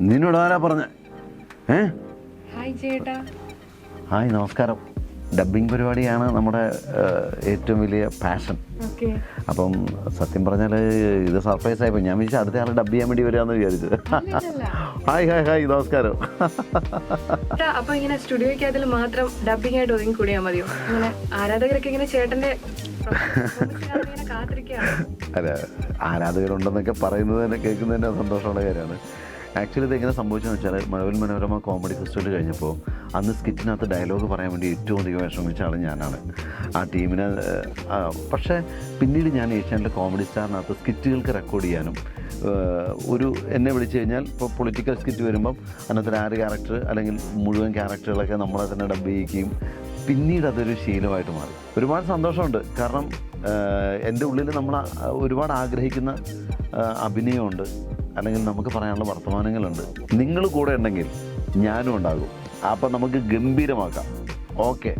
നിന്നോട് ആരാ പറഞ്ഞ? ഏ? ഹായ് ചേട്ടാ. ഹായ് നമസ്കാരം. ഡബ്ബിംഗ് പരിപാടിയാണ് നമ്മുടെ ഏറ്റവും വലിയ പാഷൻ. അപ്പം സത്യം പറഞ്ഞാൽ ഇത് സർപ്രൈസ് ആയപ്പോൾ ഞാൻ വിചാരിച്ചു അടുത്ത ആളെ ഡബ് ചെയ്യാൻ വേണ്ടി വരികയെന്ന് വിചാരിച്ചു. ഹായ് ഹായ് ഹായ് നമസ്കാരം. അപ്പൊ ഇങ്ങനെ സ്റ്റുഡിയോയ്ക്കകത്തിൽ മാത്രം ഡബിങ് ആയിട്ട് ഒതുങ്ങി കൂടിയാൽ മതിയോ? അങ്ങനെ ആരാധകരൊക്കെ ഇങ്ങനെ ചേട്ടന്റെ അല്ല ആരാധകരുണ്ടെന്നൊക്കെ പറയുന്നത് തന്നെ കേൾക്കുന്നത് തന്നെ സന്തോഷമുള്ള കാര്യമാണ്. ആക്ച്വലി ഇത് എങ്ങനെ സംഭവിച്ചെന്ന് വെച്ചാൽ മഴവിൽ മനോരമ കോമഡി ഫെസ്റ്റിവൽ കഴിഞ്ഞപ്പോൾ അന്ന് സ്കിറ്റിനകത്ത് ഡയലോഗ് പറയാൻ വേണ്ടി ഏറ്റവും അധികം വിഷമിച്ച ആൾ ഞാനാണ്. ആ ടീമിനെ പക്ഷേ പിന്നീട് ഞാൻ ഏഷ്യാനിലെ കോമഡി സ്റ്റാറിനകത്ത് സ്കിറ്റുകൾക്ക് റെക്കോർഡ് ചെയ്യാനും ഒരു എന്നെ വിളിച്ചു കഴിഞ്ഞാൽ ഇപ്പോൾ പൊളിറ്റിക്കൽ സ്കിറ്റ് വരുമ്പം അതിനകത്ത് ആറ് ക്യാരക്ടർ അല്ലെങ്കിൽ മുഴുവൻ ക്യാരക്ടറുകളൊക്കെ നമ്മളെ തന്നെ ഡബ് ചെയ്യിക്കുകയും പിന്നീട് അതൊരു ശീലമായിട്ട് മാറി. ഒരുപാട് സന്തോഷമുണ്ട്. കാരണം എന്റെ ഉള്ളിൽ നമ്മൾ ഒരുപാട് ആഗ്രഹിക്കുന്ന അഭിനയമുണ്ട്. അല്ലെങ്കിൽ നമുക്ക് പറയാനുള്ള വർത്തമാനങ്ങളുണ്ട്. നിങ്ങൾ കൂടെ ഉണ്ടെങ്കിൽ ഞാനും ഉണ്ടാകും. അപ്പം നമുക്ക് ഗംഭീരമാക്കാം. ഓക്കെ.